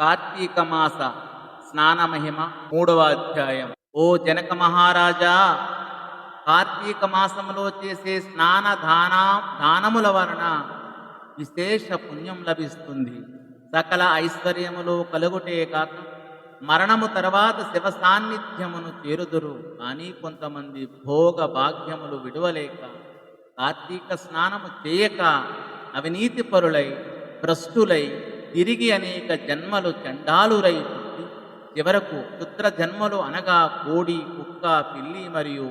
కార్తీక మాస స్నాన మహిమ మూడవ అధ్యాయం. ఓ జనక మహారాజా కార్తీక మాసములో చేసే స్నాన దాన దానముల వలన విశేష పుణ్యం లభిస్తుంది. సకల ఐశ్వర్యములు కలుగుటే కాక మరణము తర్వాత శివ సాన్నిధ్యమును చేరుదురు. కానీ కొంతమంది భోగ భాగ్యములు విడువలేక కార్తీక స్నానము చేయక అవినీతి పరులై భ్రష్టులై తిరిగి అనేక జన్మలు చండాలురై పుట్టి చివరకు క్షుద్ర జన్మలు అనగా కోడి కుక్క పిల్లి మరియు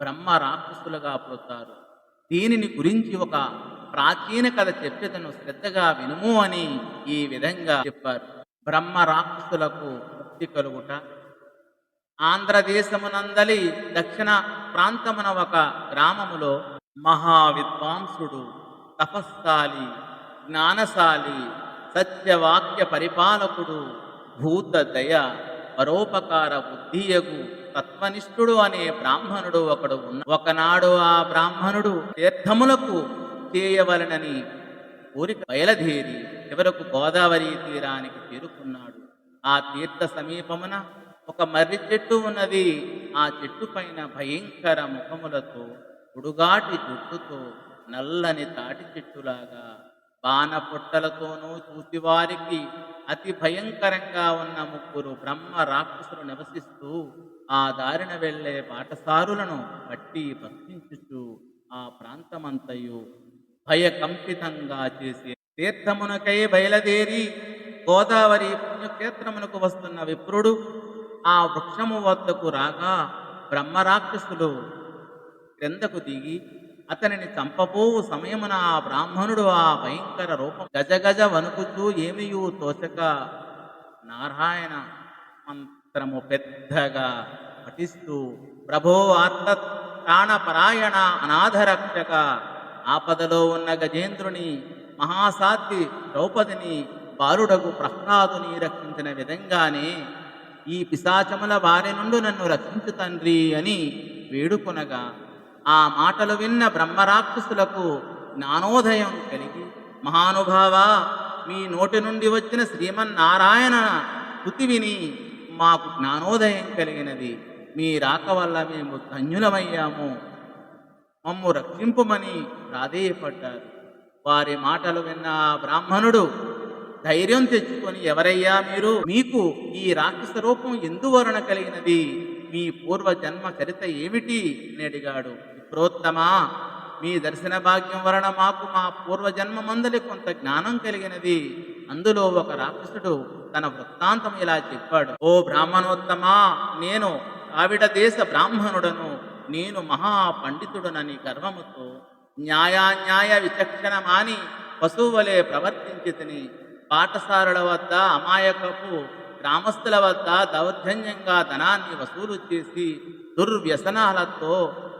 బ్రహ్మ రాక్షసులుగా పుడతారు. దీనిని గురించి ఒక ప్రాచీన కథ చెప్పేదను శ్రద్ధగా వినుము అని ఈ విధంగా చెప్పారు. బ్రహ్మ రాక్షసులకు ముక్తి కలుగుట. ఆంధ్రదేశమునందలి దక్షిణ ప్రాంతమున ఒక గ్రామములో మహా విద్వాంసుడు తపస్సాలి జ్ఞానశాలి సత్యవాక్య పరిపాలకుడు భూత దయ పరోపకార బుద్ధియగు తత్వనిష్ఠుడు అనే బ్రాహ్మణుడు ఒకడు ఉన్న ఒకనాడు ఆ బ్రాహ్మణుడు తీర్థములకు చేయవలనని కోరిక బయలుదేరి చివరకు గోదావరి తీరానికి చేరుకున్నాడు. ఆ తీర్థ సమీపమున ఒక మర్రి చెట్టు ఉన్నది. ఆ చెట్టు పైన భయంకర ముఖములతో పొడుగాటి జుట్టుతో నల్లని తాటి చెట్టులాగా బాణ చూసి చూసివారికి అతి భయంకరంగా ఉన్న ముగ్గురు బ్రహ్మ రాక్షసులు నివసిస్తూ ఆ దారిన వెళ్ళే బాటసారులను పట్టి భక్షించుచు ఆ ప్రాంతమంతయు భయకంపితంగా చేసి తీర్థమునకై బయలుదేరి గోదావరి పుణ్యక్షేత్రమునకు వస్తున్న విప్రుడు ఆ వృక్షము వద్దకు రాగా బ్రహ్మరాక్షసులు క్రిందకు దిగి అతనిని చంపబోవు సమయమున ఆ బ్రాహ్మణుడు ఆ భయంకర రూపం గజగజ వణుకుతూ ఏమియూ తోచక? నారాయణ మంత్రము పెద్దగా పఠిస్తూ ప్రభో ఆర్త ప్రాణపరాయణ అనాథరక్షక ఆపదలో ఉన్న గజేంద్రుని మహాసాధ్వి ద్రౌపదిని బాలుడగు ప్రహ్లాదుని రక్షించిన విధంగానే ఈ పిశాచముల బారి నుండి నన్ను రక్షించు తండ్రి అని వేడుకొనగా ఆ మాటలు విన్న బ్రహ్మరాక్షసులకు జ్ఞానోదయం కలిగి మహానుభావ మీ నోటి నుండి వచ్చిన శ్రీమన్నారాయణ స్థుతి విని మాకు జ్ఞానోదయం కలిగినది. మీ రాక వల్ల మేము ధన్యులమయ్యాము. మమ్ము రక్షింపుమని ప్రాధేయపడ్డారు. వారి మాటలు విన్న ఆ బ్రాహ్మణుడు ధైర్యం తెచ్చుకొని ఎవరయ్యా మీరు? మీకు ఈ రాక్షస రూపం ఎందువలన కలిగినది? మీ పూర్వ జన్మ చరిత ఏమిటి? అని అడిగాడు. ప్రోత్తమా? మీ దర్శన భాగ్యం వలన మాకు మా పూర్వజన్మ మందలి కొంత జ్ఞానం కలిగినది. అందులో ఒక రాక్షసుడు తన వృత్తాంతం ఇలా చెప్పాడు. ఓ బ్రాహ్మణోత్తమా నేను ఆవిడ దేశ బ్రాహ్మణుడను. నేను మహా పండితుడనని గర్వముతో న్యాయాన్యాయ విచక్షణ మాని పశువులే ప్రవర్తించి తిని పాఠశాలల వద్ద అమాయకపు గ్రామస్తుల వద్ద దౌర్జన్యంగా ధనాన్ని వసూలు చేసి దుర్వ్యసనాలతో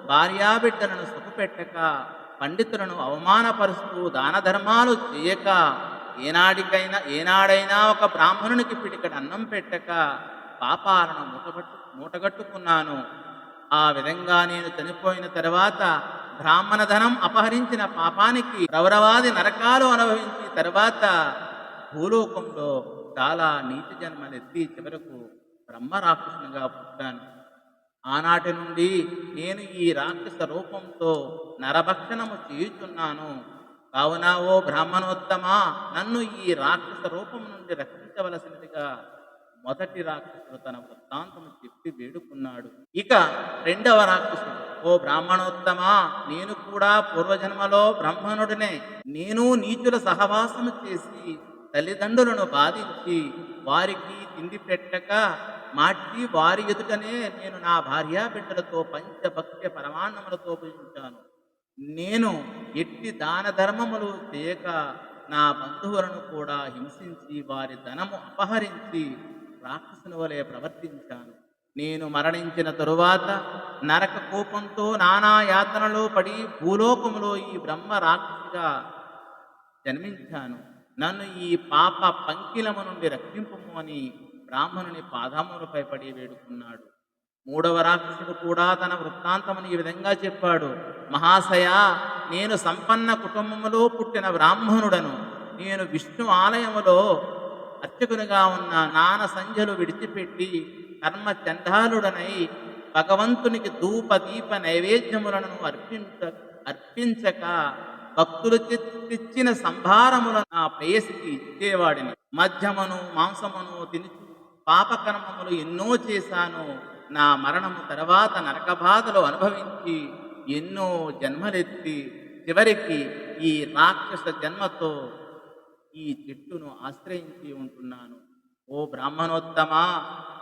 భార్యాబిడ్డలను సుఖపెట్టక పండితులను అవమానపరుస్తూ దాన ధర్మాలు చేయక ఏనాడికైనా ఏనాడైనా ఒక బ్రాహ్మణునికి పిడికడ అన్నం పెట్టక పాపాలను మూటగట్టు మూటగట్టుకున్నాను. ఆ విధంగా నేను చనిపోయిన తర్వాత బ్రాహ్మణ ధనం అపహరించిన పాపానికి రౌరవాది నరకాలు అనుభవించిన తర్వాత భూలోకంలో చాలా నీతి జన్మలెత్తి చివరకు బ్రహ్మరాక్షసునిగా పుట్టాను. ఆనాటి నుండి నేను ఈ రాక్షస రూపంతో నరభక్షణము చేయుచున్నాను. కావున ఓ బ్రాహ్మణోత్తమా నన్ను ఈ రాక్షస రూపం నుండి రక్షించవలసినదిగా మొదటి రాక్షసుడు తన వృత్తాంతము చెప్పి వేడుకున్నాడు. ఇక రెండవ రాక్షసుడు ఓ బ్రాహ్మణోత్తమా నేను కూడా పూర్వజన్మలో బ్రాహ్మణుడినే. నేను నీచుల సహవాసము చేసి తల్లిదండ్రులను బాధించి వారికి తిండి పెట్టక మాటి వారి ఎదుటనే నేను నా భార్యా బిడ్డలతో పంచభక్ష్య పరమాన్నములతో పూజించాను నేను ఎట్టి దాన ధర్మములు చేయక నా బంధువులను కూడా హింసించి వారి ధనము అపహరించి రాక్షసుని వలె ప్రవర్తించాను. నేను మరణించిన తరువాత నరక కోపంతో నానా యాతనలో పడి భూలోకములో ఈ బ్రహ్మ రాక్షసిగా జన్మించాను. నన్ను ఈ పాప పంకిలము నుండి రక్షింపము అని బ్రాహ్మణుని పాదములపై పడి వేడుకున్నాడు. మూడవ రాక్షసుడు కూడా తన వృత్తాంతమును ఈ విధంగా చెప్పాడు. మహాశయ నేను సంపన్న కుటుంబములో పుట్టిన బ్రాహ్మణుడను. నేను విష్ణు ఆలయములో అర్చకునిగా ఉన్న నాన సంధ్యలు విడిచిపెట్టి కర్మ చండాలుడనై భగవంతునికి ధూప దీప నైవేద్యములను అర్పించ అర్పించక భక్తులు తెచ్చిన సంభారములను నా ప్రేయసికి ఇచ్చేవాడిని. మధ్యమును మాంసమును తిని పాపకర్మములు ఎన్నో చేశాను. నా మరణము తర్వాత నరక బాధలు అనుభవించి ఎన్నో జన్మలెత్తి చివరికి ఈ రాక్షస జన్మతో ఈ చెట్టును ఆశ్రయించి ఉంటున్నాను. ఓ బ్రాహ్మణోత్తమ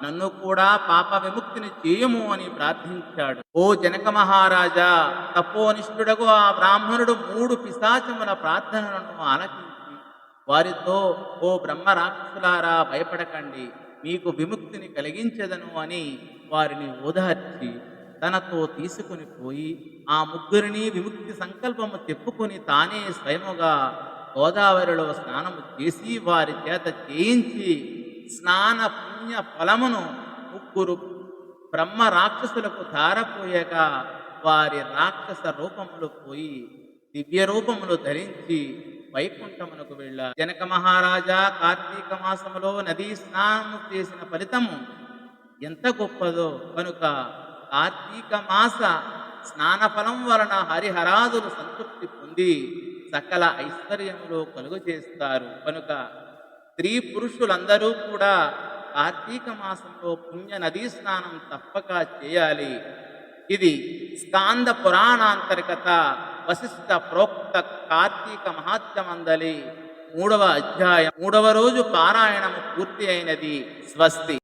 నన్ను కూడా పాప విముక్తిని చేయము అని ప్రార్థించాడు. ఓ జనక మహారాజా తపోనిష్ఠుడకు ఆ బ్రాహ్మణుడు మూడు పిశాచముల ప్రార్థనలను ఆలకించి వారితో ఓ బ్రహ్మ రాక్షసులారా భయపడకండి. మీకు విముక్తిని కలిగించదను అని వారిని ఓదార్చి తనతో తీసుకుని పోయి ఆ ముగ్గురిని విముక్తి సంకల్పము చెప్పుకొని తానే స్వయముగా గోదావరిలో స్నానము చేసి వారి చేత చేయించి స్నాన పుణ్య ఫలమును ముగ్గురు బ్రహ్మ రాక్షసులకు తారపోయాక వారి రాక్షస రూపములు పోయి దివ్య రూపములు ధరించి వైకుంఠమునకు వెళ్ళారు జనక మహారాజా కార్తీక మాసములో నదీ స్నానము చేసిన ఫలితము ఎంత గొప్పదో. కనుక కార్తీక మాస స్నాన ఫలం వలన హరిహరాదులు సంతృప్తి పొంది సకల ఐశ్వర్యములు కలుగు చేస్తారు. కనుక స్త్రీ పురుషులందరూ కూడా కార్తీక మాసంలో పుణ్య నదీ స్నానం తప్పక చేయాలి. ఇది స్కాంద పురాణాంతర్గత వశిష్ట ప్రోక్త కార్తీక మహాత్యమందలి మూడవ అధ్యాయం. మూడవ రోజు పారాయణము పూర్తి అయినది. స్వస్తి.